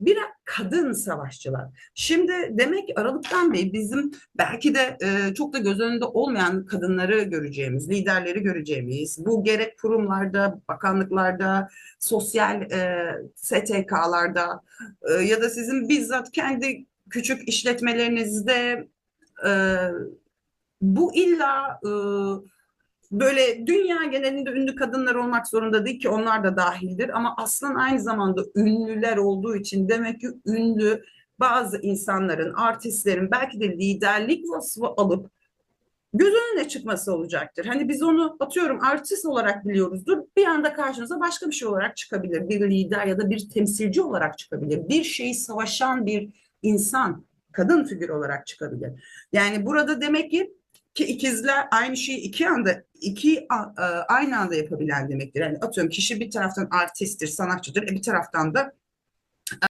bir kadın savaşçılar. Şimdi demek Aralık'tan beri bizim belki de e, çok da göz önünde olmayan kadınları göreceğimiz, liderleri göreceğimiz, bu gerek kurumlarda, bakanlıklarda, sosyal e, STK'larda e, ya da sizin bizzat kendi küçük işletmelerinizde e, bu illa e, böyle dünya genelinde ünlü kadınlar olmak zorunda değil ki onlar da dahildir ama aslında aynı zamanda ünlüler olduğu için demek ki ünlü bazı insanların, artistlerin belki de liderlik vasfı alıp göz önüne çıkması olacaktır. Hani biz onu atıyorum artist olarak biliyoruzdur. Bir anda karşınıza başka bir şey olarak çıkabilir. Bir lider ya da bir temsilci olarak çıkabilir. Bir şeyi savaşan bir insan, kadın figür olarak çıkabilir. Yani burada demek ki ki ikizler aynı şeyi iki anda iki aynı anda yapabilen demektir. Yani atıyorum kişi bir taraftan artisttir, sanatçıdır, e bir taraftan da